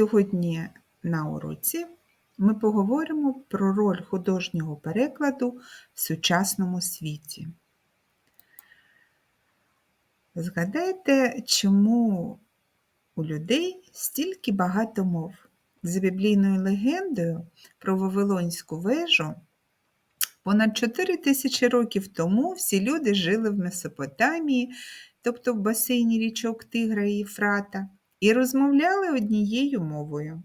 Сьогодні на уроці ми поговоримо про роль художнього перекладу в сучасному світі. Згадайте, чому у людей стільки багато мов. За біблійною легендою про Вавилонську вежу понад 4 тисячі років тому всі люди жили в Месопотамії, тобто в басейні річок Тигра і Єфрата, і розмовляли однією мовою.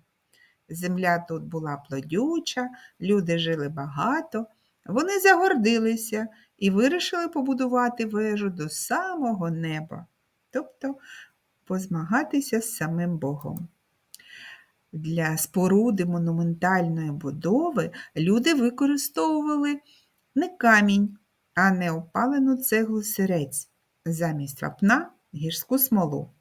Земля тут була плодюча, люди жили багато, вони загордилися і вирішили побудувати вежу до самого неба, тобто позмагатися з самим Богом. Для споруди монументальної будови люди використовували не камінь, а не опалену цеглу сирець, замість вапна гірську смолу.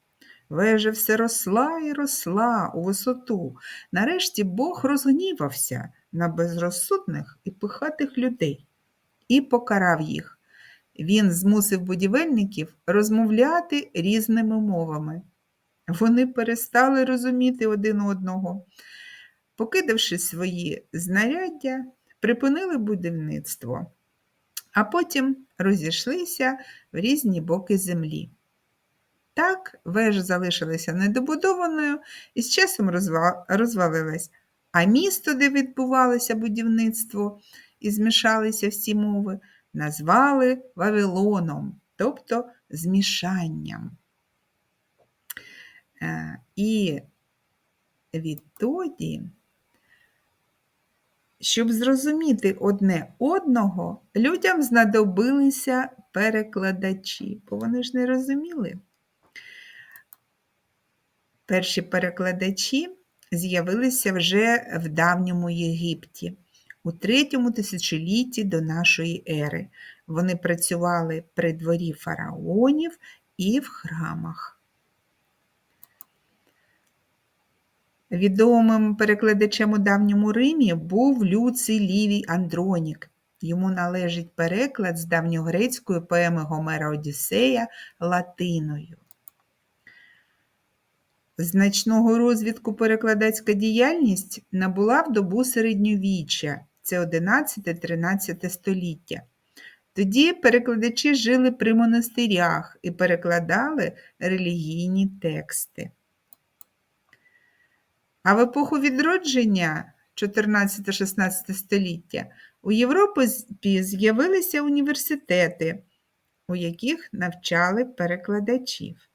Вежа все росла і росла у висоту. Нарешті Бог розгнівався на безрозсудних і пихатих людей і покарав їх. Він змусив будівельників розмовляти різними мовами. Вони перестали розуміти один одного. Покидавши свої знаряддя, припинили будівництво, а потім розійшлися в різні боки землі. Так, вежа залишилася недобудованою і з часом розвалилась, а місто, де відбувалося будівництво і змішалися всі мови, назвали Вавилоном, тобто змішанням. Е, і відтоді, щоб зрозуміти одне одного, людям знадобилися перекладачі, бо вони ж не розуміли. Перші перекладачі з'явилися вже в давньому Єгипті, у третьому тисячолітті до нашої ери. Вони працювали при дворі фараонів і в храмах. Відомим перекладачем у давньому Римі був Люций Лівій Андронік. Йому належить переклад з давньогрецької поеми Гомера Одіссея латиною. Значного розвитку перекладацька діяльність набула в добу середньовіччя, це 11-13 століття. Тоді перекладачі жили при монастирях і перекладали релігійні тексти. А в епоху відродження 14-16 століття у Європі з'явилися університети, у яких навчали перекладачів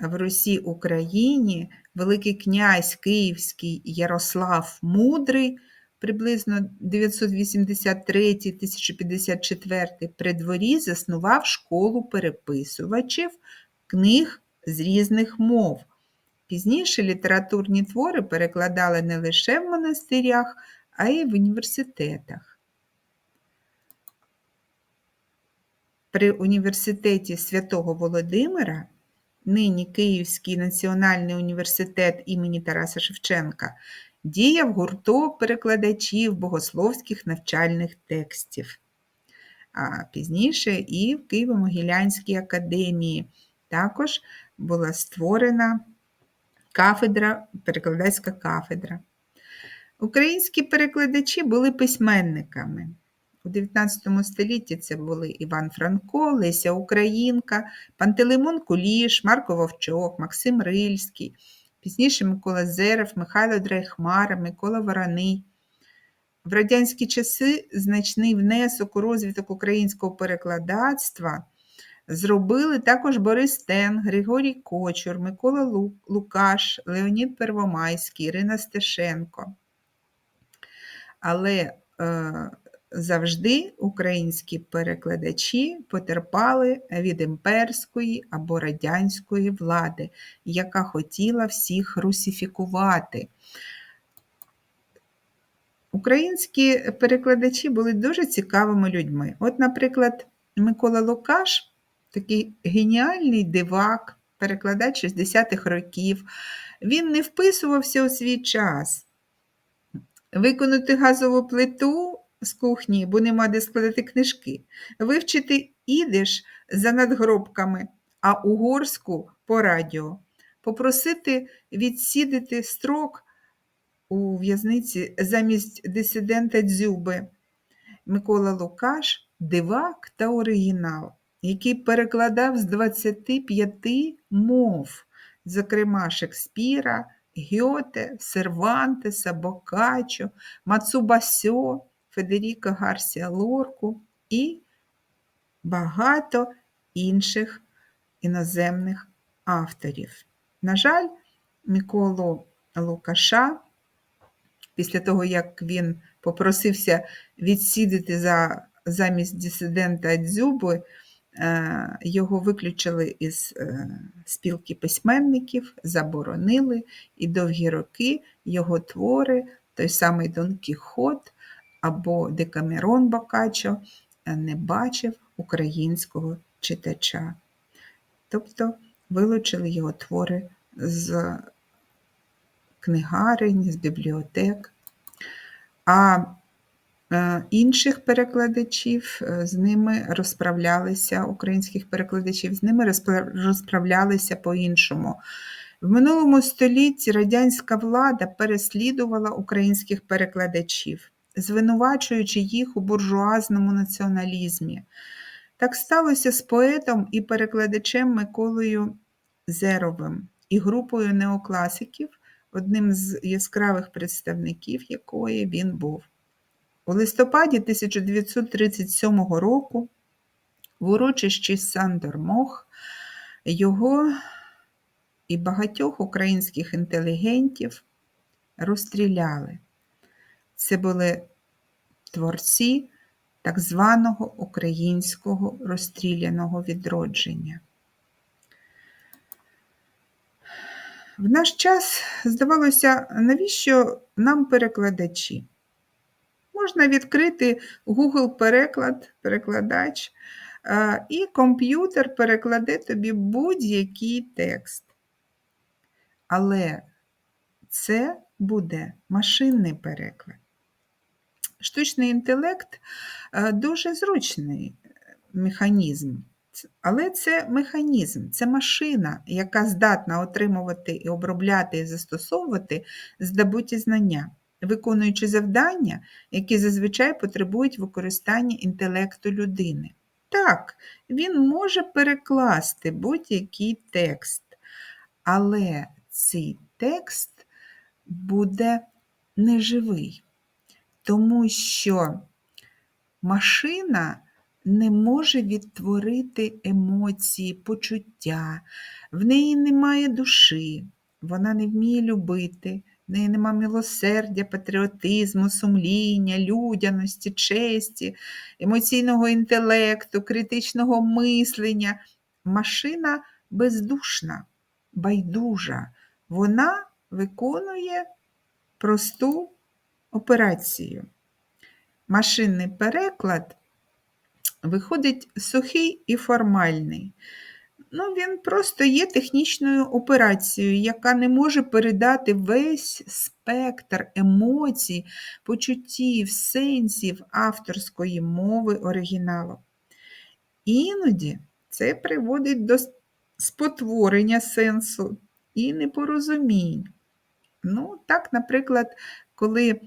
в Русі Україні Великий князь Київський Ярослав Мудрий, приблизно 983-1054 при дворі заснував школу переписувачів книг з різних мов. Пізніше літературні твори перекладали не лише в монастирях, а й в університетах. При університеті святого Володимира нині Київський національний університет імені Тараса Шевченка, діяв гурток перекладачів богословських навчальних текстів. А пізніше і в Києво-Могилянській академії також була створена кафедра, перекладацька кафедра. Українські перекладачі були письменниками. У 19 столітті це були Іван Франко, Леся Українка, Пантелеймон Куліш, Марко Вовчок, Максим Рильський, пізніше Микола Зерев, Михайло Драйхмара, Микола Вороний. В радянські часи значний внесок у розвиток українського перекладацтва зробили також Борис Тен, Григорій Кочур, Микола Лукаш, Леонід Первомайський, Ірина Стешенко. Але е, Завжди українські перекладачі потерпали від імперської або радянської влади, яка хотіла всіх русифікувати. Українські перекладачі були дуже цікавими людьми. От, наприклад, Микола Лукаш, такий геніальний дивак, перекладач 60-х років, він не вписувався у свій час. Виконати газову плиту з кухні, бо нема де складати книжки, вивчити ідиш за надгробками, а угорську по радіо. попросити відсідити строк у в'язниці замість дисидента Дзюби. Микола Лукаш дивак та оригінал, який перекладав з 25 мов, зокрема Шекспіра, Гьоте, Сервантеса, Бокаччо, Мацубасьо, Федеріко Гарсія Лорку і багато інших іноземних авторів. На жаль, Миколу Лукаша, після того, як він попросився відсідити за, замість дисидента Дзюби, е, його виключили із е, спілки письменників, заборонили, і довгі роки його твори, той самий Дон Кіхот або Декамерон Бокаччо, е, не бачив українського читача. Тобто вилучили його твори з книгарень, з бібліотек. А е, інших перекладачів е, з ними розправлялися, українських перекладачів, з ними розправлялися по-іншому. В минулому столітті радянська влада переслідувала українських перекладачів, звинувачуючи їх у буржуазному націоналізмі. Так сталося з поетом і перекладачем Миколою Зеровим і групою неокласиків, одним з яскравих представників якої він був. У листопаді 1937 року в урочищі Сандормох його і багатьох українських інтелігентів розстріляли. Це були творці так званого українського розстріляного відродження. В наш час здавалося, навіщо нам перекладачі? Можна відкрити Google переклад, перекладач, і комп'ютер перекладе тобі будь-який текст. Але це буде машинний переклад. Штучний інтелект дуже зручний механізм. Але це механізм, це машина, яка здатна отримувати і обробляти і застосовувати здобуті знання, виконуючи завдання, які зазвичай потребують використання інтелекту людини. Так, він може перекласти будь-який текст, але цей текст буде неживий, тому що машина не може відтворити емоції, почуття, в неї немає душі, вона не вміє любити, в неї нема милосердя, патріотизму, сумління, людяності, честі, емоційного інтелекту, критичного мислення. Машина бездушна, байдужа. Вона виконує просту операцію. Машинний переклад виходить сухий і формальний. Ну, Він просто є технічною операцією, яка не може передати весь спектр емоцій, почуттів, сенсів авторської мови оригіналу. Іноді це приводить до спотворення сенсу і непорозумінь. Ну, Так, наприклад, коли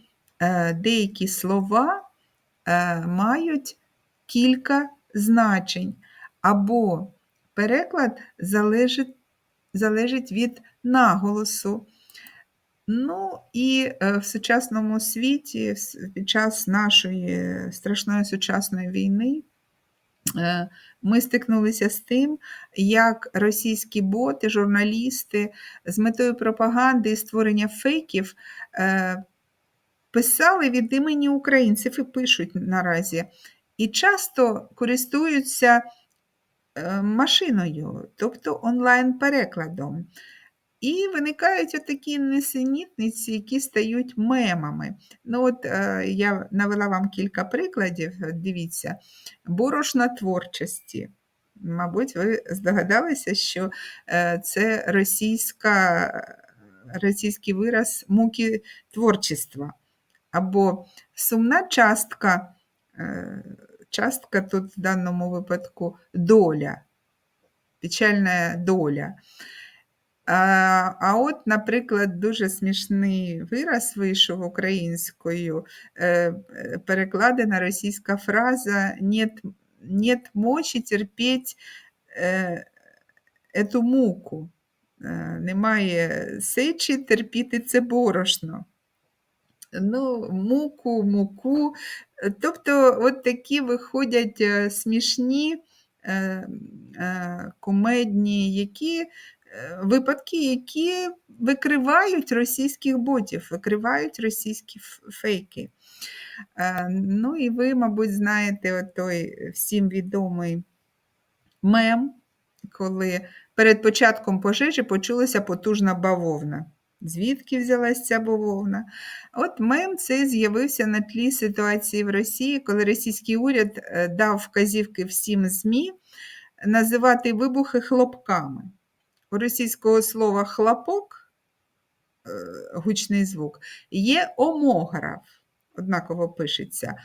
деякі слова е, мають кілька значень, або переклад залежить залежить від наголосу. Ну і е, в сучасному світі, під час нашої страшної сучасної війни, е, ми стикнулися з тим, як російські боти, журналісти з метою пропаганди і створення фейків е, писали від імені українців і пишуть наразі і часто користуються е, машиною, тобто онлайн-перекладом. І виникають такі несенітниці, які стають мемами. Ну от е, Я навела вам кілька прикладів, дивіться, борошна творчості. Мабуть, ви здогадалися, що е, це російська, російський вираз муки творчества. Або сумна частка частка тут в даному випадку доля, печальна доля. А, а от, наприклад, дуже смішний вираз вийшов українською, е, е, перекладена російська фраза «Нет, нет мочі терпіть е, ету муку. Е, Немає сечі терпіти це борошно. Ну, муку, муку. Тобто, от такі виходять е, смішні, е, е, які, е, випадки, які викривають російських ботів, викривають російські фейки. Ну і ви, мабуть, знаєте той всім відомий мем, коли перед початком пожежі почулася потужна бавовна. Звідки взялася ця бавовна? От мем цей з'явився на тлі ситуації в Росії, коли російський уряд е, дав вказівки всім ЗМІ називати вибухи хлопками. У російського слова хлопок, е, гучний звук, є омограф, однаково пишеться.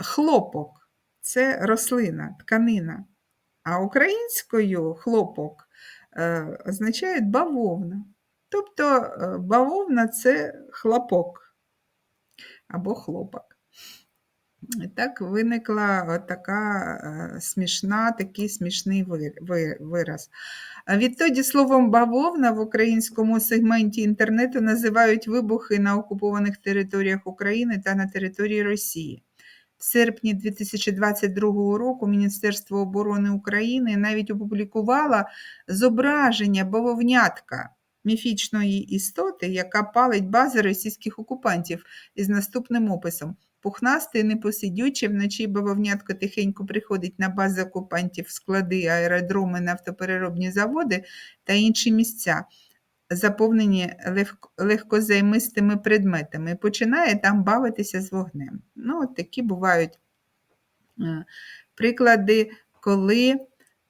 Хлопок це рослина, тканина. А українською хлопок е, означає бавовна. Тобто е, бавовна це хлопок або хлопок. І Так виникла така е, смішна, такий смішний ви- ви- вираз. Відтоді словом бавовна в українському сегменті інтернету називають вибухи на окупованих територіях України та на території Росії. В серпні 2022 року Міністерство оборони України навіть опублікувало зображення бавовнятка міфічної істоти, яка палить бази російських окупантів із наступним описом. Пухнасте і непосидюче, вночі бавовнятко тихенько приходить на бази окупантів, склади, аеродроми, нафтопереробні заводи та інші місця, заповнені легкозаймистими предметами, і починає там бавитися з вогнем. Ну, от такі бувають е, приклади, коли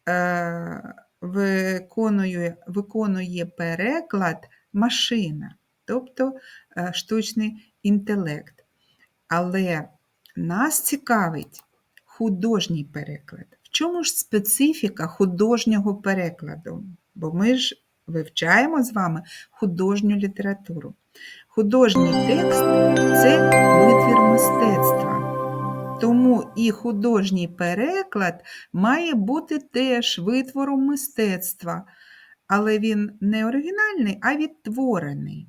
е, виконує, виконує переклад машина, тобто е, штучний інтелект. Але нас цікавить художній переклад. В чому ж специфіка художнього перекладу? Бо ми ж вивчаємо з вами художню літературу. Художній текст це витвір мистецтва. Тому і художній переклад має бути теж витвором мистецтва, але він не оригінальний, а відтворений.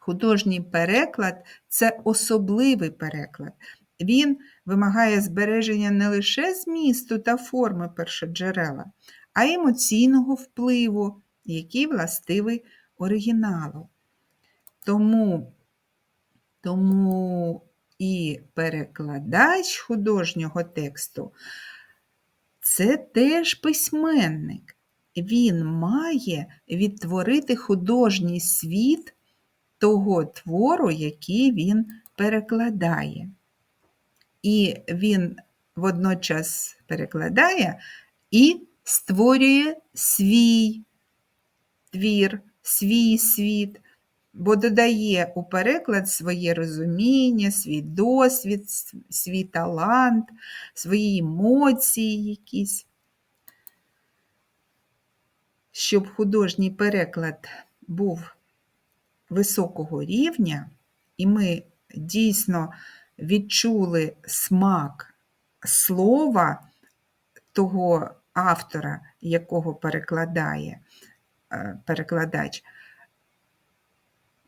Художній переклад це особливий переклад. Він вимагає збереження не лише змісту та форми першоджерела, а й емоційного впливу, який властивий оригіналу. Тому, тому і перекладач художнього тексту це теж письменник. Він має відтворити художній світ того твору, який він перекладає. І він водночас перекладає і створює свій твір, свій світ, бо додає у переклад своє розуміння, свій досвід, свій талант, свої емоції якісь. Щоб художній переклад був високого рівня, і ми дійсно відчули смак слова того автора, якого перекладає е, перекладач,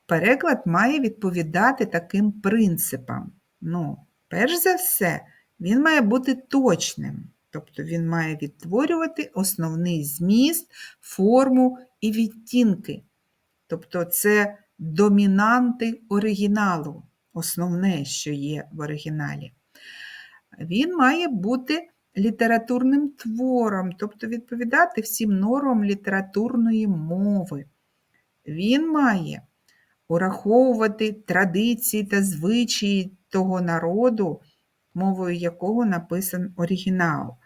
переклад має відповідати таким принципам. Ну, перш за все, він має бути точним, тобто він має відтворювати основний зміст, форму і відтінки. Тобто це домінанти оригіналу, основне, що є в оригіналі. Він має бути літературним твором, тобто відповідати всім нормам літературної мови. Він має ураховувати традиції та звичаї того народу, мовою якого написан оригінал,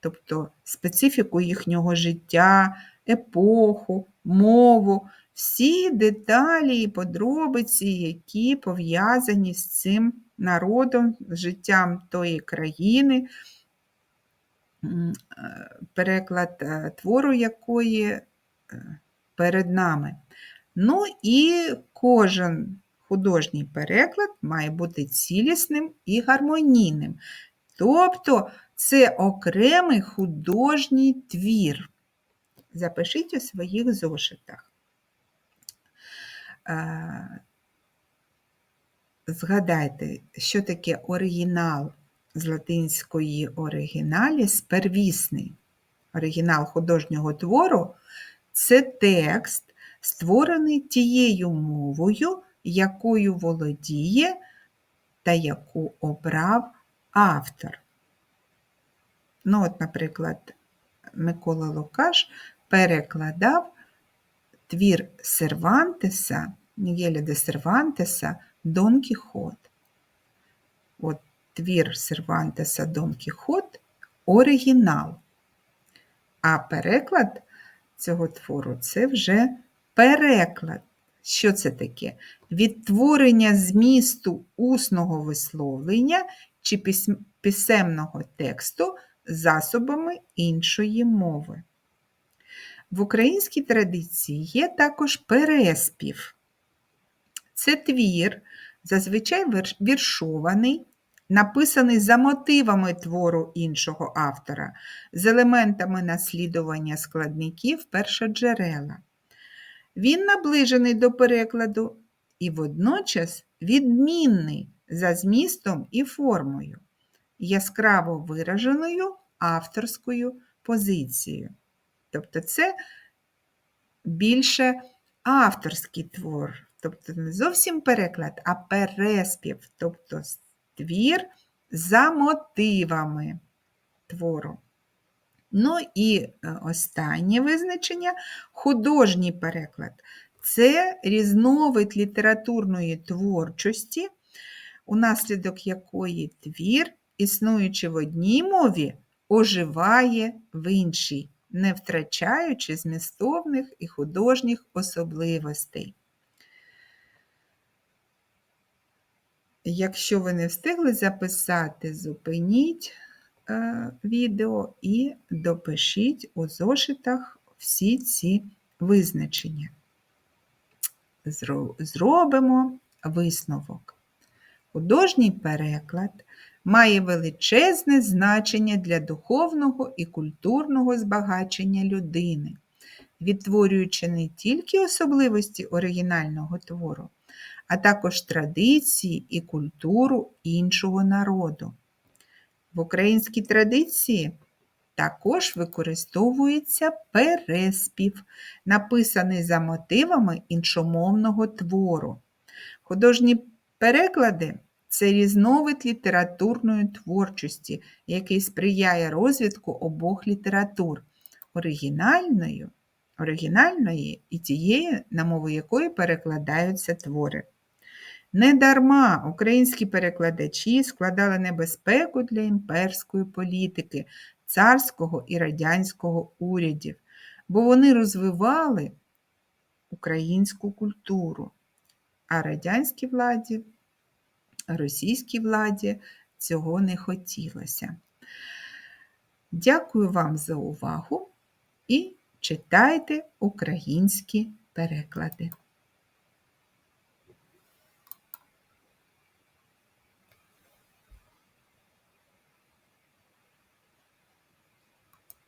тобто специфіку їхнього життя, епоху, мову, всі деталі і подробиці, які пов'язані з цим народом, з життям тої країни, е, переклад е, твору якої е, перед нами. Ну і кожен художній переклад має бути цілісним і гармонійним. Тобто це окремий художній твір. Запишіть у своїх зошитах. Е, Згадайте, що таке оригінал з латинської оригіналіс первісний. Оригінал художнього твору це текст, створений тією мовою, якою володіє та яку обрав автор. Ну, от, наприклад, Микола Лукаш перекладав твір Сервантеса, Мігеля де Сервантеса Дон Кіхот. От твір Сервантеса Дон Кіхот оригінал. А переклад цього твору це вже переклад. Що це таке? Відтворення змісту усного висловлення чи писемного тексту засобами іншої мови. В українській традиції є також переспів. Це твір, зазвичай віршований, написаний за мотивами твору іншого автора, з елементами наслідування складників першоджерела. Він наближений до перекладу і водночас відмінний за змістом і формою, яскраво вираженою авторською позицією. Тобто це більше авторський твор, тобто не зовсім переклад, а переспів, тобто твір за мотивами твору. Ну і е, останнє визначення художній переклад. Це різновид літературної творчості, унаслідок якої твір, існуючи в одній мові, оживає в іншій, не втрачаючи змістовних і художніх особливостей. Якщо ви не встигли записати, зупиніть відео і допишіть у зошитах всі ці визначення. Зробимо висновок. Художній переклад має величезне значення для духовного і культурного збагачення людини, відтворюючи не тільки особливості оригінального твору, а також традиції і культуру іншого народу. В українській традиції також використовується переспів, написаний за мотивами іншомовного твору. Художні переклади це різновид літературної творчості, який сприяє розвитку обох літератур оригінальною, оригінальної і тієї, на мову якої перекладаються твори. Недарма українські перекладачі складали небезпеку для імперської політики, царського і радянського урядів, бо вони розвивали українську культуру, а радянській владі, російській владі цього не хотілося. Дякую вам за увагу і читайте українські переклади.